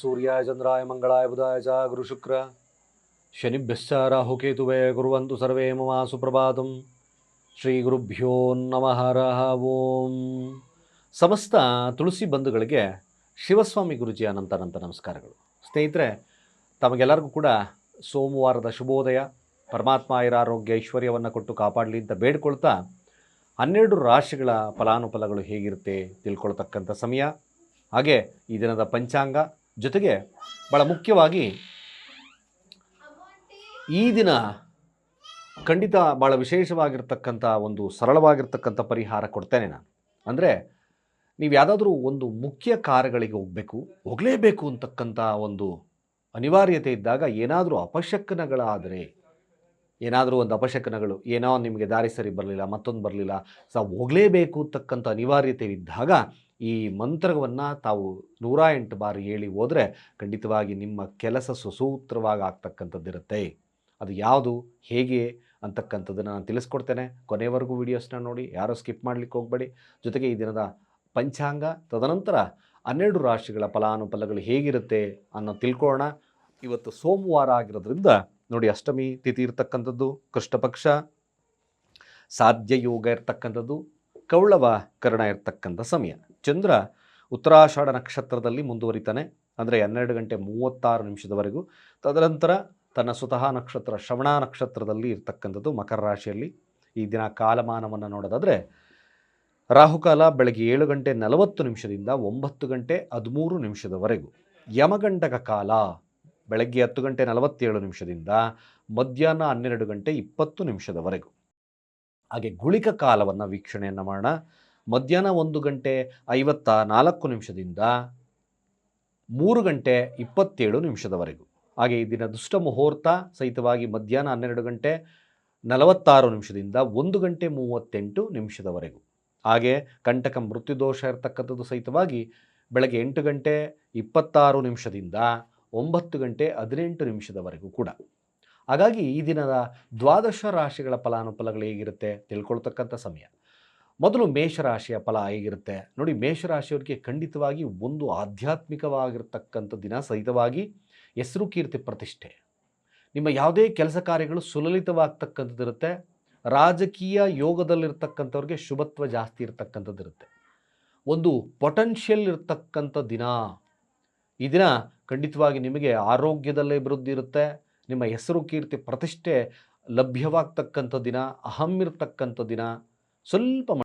ಸೂರ್ಯಾಯ ಚಂದ್ರಾಯ ಮಂಗಳಾಯ ಬುಧಾಯ ಚ ಗುರು ಶುಕ್ರ ಶನಿಭ್ಯಶ್ಚ ರಾಹುಕೇತುವೆ ಕುರುವಂತು ಸರ್ವೇ ಮಮ ಸುಪ್ರಭಾತಂ ಶ್ರೀ ಗುರುಭ್ಯೋ ನಮಃ ರಹ ಓಂ ಸಮಸ್ತ ತುಳಸಿ ಬಂಧುಗಳಿಗೆ ಶಿವಸ್ವಾಮಿ ಗುರುಜಿಯ ಅನಂತ ಅನಂತ ನಮಸ್ಕಾರಗಳು. ಸ್ನೇಹಿತರೆ, ತಮಗೆಲ್ಲರಿಗೂ ಕೂಡ ಸೋಮವಾರದ ಶುಭೋದಯ. ಪರಮಾತ್ಮ ಆರೋಗ್ಯ ಐಶ್ವರ್ಯವನ್ನು ಕೊಟ್ಟು ಕಾಪಾಡಲಿ ಅಂತ ಬೇಡ್ಕೊಳ್ತಾ ಹನ್ನೆರಡು ರಾಶಿಗಳ ಫಲಾನುಫಲಗಳು ಹೇಗಿರುತ್ತೆ ತಿಳ್ಕೊಳ್ತಕ್ಕಂಥ ಸಮಯ. ಹಾಗೆ ಈ ದಿನದ ಪಂಚಾಂಗ. ಜೊತೆಗೆ ಭಾಳ ಮುಖ್ಯವಾಗಿ ಈ ದಿನ ಖಂಡಿತ ಭಾಳ ವಿಶೇಷವಾಗಿರ್ತಕ್ಕಂಥ ಒಂದು ಸರಳವಾಗಿರ್ತಕ್ಕಂಥ ಪರಿಹಾರ ಕೊಡ್ತೇನೆ ನಾನು. ಅಂದರೆ ನೀವು ಯಾವುದಾದ್ರೂ ಒಂದು ಮುಖ್ಯ ಕಾರ್ಯಗಳಿಗೆ ಹೋಗಬೇಕು, ಹೋಗಲೇಬೇಕು ಅಂತಕ್ಕಂಥ ಒಂದು ಅನಿವಾರ್ಯತೆ ಇದ್ದಾಗ ಏನಾದರೂ ಅಪಶಕನಗಳಾದರೆ ಏನಾದರೂ ಒಂದು ಅಪಶಕನಗಳು ಏನೋ ನಿಮಗೆ ದಾರಿ ಸರಿ ಬರಲಿಲ್ಲ, ಮತ್ತೊಂದು ಬರಲಿಲ್ಲ ಸೊ ಹೋಗಲೇಬೇಕು ತಕ್ಕಂಥ ಅನಿವಾರ್ಯತೆ ಇದ್ದಾಗ ಈ ಮಂತ್ರವನ್ನು ತಾವು ನೂರ ಎಂಟು ಬಾರಿ ಹೇಳಿ ಹೋದರೆ ಖಂಡಿತವಾಗಿ ನಿಮ್ಮ ಕೆಲಸ ಸುಸೂತ್ರವಾಗಿ ಆಗ್ತಕ್ಕಂಥದ್ದಿರುತ್ತೆ. ಅದು ಯಾವುದು, ಹೇಗೆ ಅಂತಕ್ಕಂಥದ್ದನ್ನು ನಾನು ತಿಳಿಸ್ಕೊಡ್ತೇನೆ. ಕೊನೆವರೆಗೂ ವೀಡಿಯೋಸ್ನ ನೋಡಿ, ಯಾರೋ ಸ್ಕಿಪ್ ಮಾಡಲಿಕ್ಕೆ ಹೋಗಬೇಡಿ. ಜೊತೆಗೆ ಈ ದಿನದ ಪಂಚಾಂಗ, ತದನಂತರ ಹನ್ನೆರಡು ರಾಶಿಗಳ ಫಲಾನುಫಲಗಳು ಹೇಗಿರುತ್ತೆ ಅನ್ನೋ ತಿಳ್ಕೊಳ್ಳೋಣ. ಇವತ್ತು ಸೋಮವಾರ ಆಗಿರೋದ್ರಿಂದ ನೋಡಿ, ಅಷ್ಟಮಿ ತಿಥಿ ಇರ್ತಕ್ಕಂಥದ್ದು, ಕೃಷ್ಣ ಪಕ್ಷ, ಸಾಧ್ಯ ಯೋಗ ಇರ್ತಕ್ಕಂಥದ್ದು, ಕೌಳವ ಕರ್ಣ ಇರ್ತಕ್ಕಂಥ ಸಮಯ. ಚಂದ್ರ ಉತ್ತರಾಷಾಢ ನಕ್ಷತ್ರದಲ್ಲಿ ಮುಂದುವರಿತಾನೆ, ಅಂದರೆ ಹನ್ನೆರಡು ಗಂಟೆ ಮೂವತ್ತಾರು ನಿಮಿಷದವರೆಗೂ. ತದನಂತರ ತನ್ನ ಸ್ವತಃ ನಕ್ಷತ್ರ, ಶ್ರವಣ ನಕ್ಷತ್ರದಲ್ಲಿ ಇರ್ತಕ್ಕಂಥದ್ದು ಮಕರ ರಾಶಿಯಲ್ಲಿ. ಈ ದಿನ ಕಾಲಮಾನವನ್ನು ನೋಡೋದಾದರೆ, ರಾಹುಕಾಲ ಬೆಳಗ್ಗೆ ಏಳು ಗಂಟೆ ನಲವತ್ತು ನಿಮಿಷದಿಂದ ಒಂಬತ್ತು ಗಂಟೆ ಹದಿಮೂರು ನಿಮಿಷದವರೆಗೂ. ಯಮಗಂಡಕ ಕಾಲ. ಬೆಳಗ್ಗೆ ಹತ್ತು ಗಂಟೆ ನಲವತ್ತೇಳು ನಿಮಿಷದಿಂದ ಮಧ್ಯಾಹ್ನ ಹನ್ನೆರಡು ಗಂಟೆ ಇಪ್ಪತ್ತು ನಿಮಿಷದವರೆಗೂ. ಹಾಗೆ ಗುಳಿಕ ಕಾಲವನ್ನು ವೀಕ್ಷಣೆಯನ್ನು ಮಾಡೋಣ. ಮಧ್ಯಾಹ್ನ ಒಂದು ಗಂಟೆ ಐವತ್ತ ನಾಲ್ಕು ನಿಮಿಷದಿಂದ ಮೂರು ಗಂಟೆ ಇಪ್ಪತ್ತೇಳು ನಿಮಿಷದವರೆಗೂ. ಹಾಗೆ ಈ ದಿನ ದುಷ್ಟ ಮುಹೂರ್ತ ಸಹಿತವಾಗಿ ಮಧ್ಯಾಹ್ನ ಹನ್ನೆರಡು ಗಂಟೆ ನಲವತ್ತಾರು ನಿಮಿಷದಿಂದ ಒಂದು ಗಂಟೆ ಮೂವತ್ತೆಂಟು ನಿಮಿಷದವರೆಗೂ. ಹಾಗೆ ಕಂಟಕ ಮೃತ್ಯುದೋಷ ಇರತಕ್ಕಂಥದ್ದು ಸಹಿತವಾಗಿ ಬೆಳಗ್ಗೆ ಎಂಟು ಗಂಟೆ ಇಪ್ಪತ್ತಾರು ನಿಮಿಷದಿಂದ ಒಂಬತ್ತು ಗಂಟೆ ಹದಿನೆಂಟು ನಿಮಿಷದವರೆಗೂ ಕೂಡ. ಹಾಗಾಗಿ ಈ ದಿನದ ದ್ವಾದಶ ರಾಶಿಗಳ ಫಲಾನುಫಲಗಳು ಹೇಗಿರುತ್ತೆ ತಿಳ್ಕೊಳ್ತಕ್ಕಂಥ ಸಮಯ. ಮೊದಲು ಮೇಷರಾಶಿಯ ಫಲ ಹೇಗಿರುತ್ತೆ? ನೋಡಿ ಮೇಷರಾಶಿಯವರಿಗೆ ಖಂಡಿತವಾಗಿ ಒಂದು ಆಧ್ಯಾತ್ಮಿಕವಾಗಿರ್ತಕ್ಕಂಥ ದಿನ ಸಹಿತವಾಗಿ ಹೆಸರು ಕೀರ್ತಿ ಪ್ರತಿಷ್ಠೆ. ನಿಮ್ಮ ಯಾವುದೇ ಕೆಲಸ ಕಾರ್ಯಗಳು ಸುಲಲಿತವಾಗ್ತಕ್ಕಂಥದ್ದಿರುತ್ತೆ ರಾಜಕೀಯ ಯೋಗದಲ್ಲಿರ್ತಕ್ಕಂಥವ್ರಿಗೆ ಶುಭತ್ವ ಜಾಸ್ತಿ ಇರತಕ್ಕಂಥದ್ದಿರುತ್ತೆ ಒಂದು ಪೊಟೆನ್ಷಿಯಲ್ ಇರತಕ್ಕಂಥ ದಿನ ಈ ದಿನ ಖಂಡಿತವಾಗಿ ನಿಮಗೆ ಆರೋಗ್ಯದಲ್ಲೇ ಅಭಿವೃದ್ಧಿ ಇರುತ್ತೆ. ನಿಮ್ಮ ಹೆಸರು ಕೀರ್ತಿ ಪ್ರತಿಷ್ಠೆ ಲಭ್ಯವಾಗ್ತಕ್ಕಂಥ ದಿನ ಅಹಮ್ಮಿರ್ತಕ್ಕಂಥ ದಿನ. ಸ್ವಲ್ಪ